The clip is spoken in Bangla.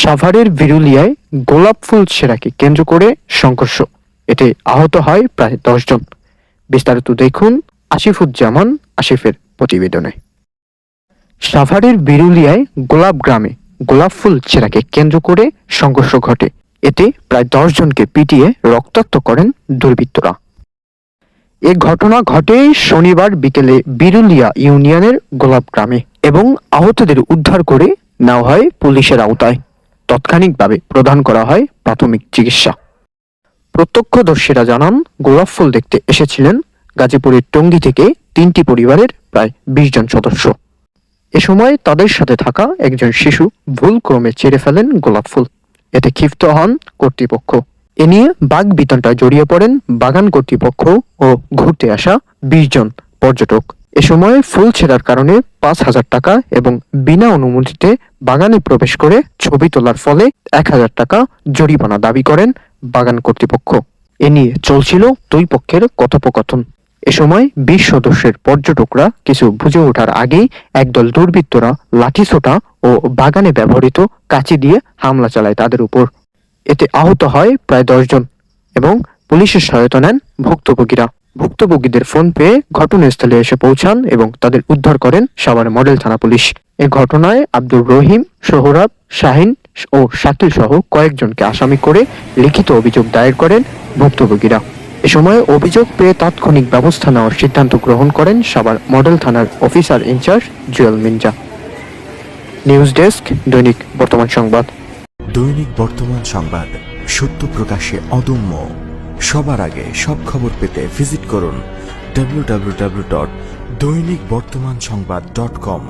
সাভারের বিরুলিয়ায় গোলাপ ফুল ছেঁড়াকে কেন্দ্র করে সংঘর্ষ। এতে আহত হয় প্রায় দশজন বিস্তারিত দেখুন আসিফুজ্জামান আসিফের প্রতিবেদনে। সাভারের বিরুলিয়ায় গোলাপ গ্রামে গোলাপ ফুল ছেঁড়াকে কেন্দ্র করে সংঘর্ষ ঘটে। এতে প্রায় দশজনকে পিটিয়ে রক্তাক্ত করেন দুর্বৃত্তরা। এ ঘটনা ঘটে শনিবার বিকেলে বিরুলিয়া ইউনিয়নের গোলাপ গ্রামে এবং আহতদের উদ্ধার করে নেওয়া হয় পুলিশের আওতায়। তাৎক্ষণিকভাবে প্রদান করা হয় প্রাথমিক চিকিৎসা। প্রত্যক্ষদর্শীরা জানান গোলাপ ফুল দেখতে এসেছিলেন। গাজীপুরের টঙ্গী থেকে তিনটি পরিবারের প্রায় বিশ জন সদস্য। এ সময় তাদের সাথে থাকা একজন শিশু ভুল ক্রমে ছেড়ে ফেলেন গোলাপ ফুল এতে ক্ষিপ্ত হন কর্তৃপক্ষ। এ নিয়ে বাঘ বিতনটায় জড়িয়ে পড়েন বাগান কর্তৃপক্ষ ও ঘুরতে আসা বিশ জন পর্যটক। এ সময় ফুল ছেঁড়ার কারণে পাঁচ হাজার টাকা এবং বিনা অনুমতিতে বাগানে প্রবেশ করে ছবি তোলার ফলে এক হাজার টাকা জরিমানা দাবি করেন বাগান কর্তৃপক্ষ। এ নিয়ে চলছিল দুই পক্ষের কথোপকথন। এ সময় বিশ সদস্যের পর্যটকরা কিছু বুঝে ওঠার আগেই একদল দুর্বৃত্তরা লাঠিসোঁটা ও বাগানে ব্যবহৃত কাঁচি দিয়ে হামলা চালায় তাদের উপর। এতে আহত হয় প্রায় দশজন এবং পুলিশের সহায়তা নেন ভুক্তভোগীরা। ভুক্তভোগীদের ফোন পেয়ে ঘটনাস্থলে এসে পৌঁছান এবং তাদের উদ্ধার করেন সাভার মডেল থানা পুলিশ। এ ঘটনায় আব্দুর রহিম, সোহরাব, শাহিন ও শাকিল সহ কয়েকজনকে আসামি করে লিখিত অভিযোগ দায়ের করেন ভুক্তভোগীরা। এ সময় অভিযোগ পেয়ে তাৎক্ষণিক ব্যবস্থা নেওয়ার সিদ্ধান্ত গ্রহণ করেন সাভার মডেল থানার officer in charge Jewel Mirza. News desk, Dainik Bartaman Sangbad. দৈনিক বর্তমান সংবাদ, সত্য প্রকাশে অদম্য। সবার আগে সব খবর পেতে ভিজিট করুন ডাব্লিউ ডট দৈনিক বর্তমান সংবাদ ডট কম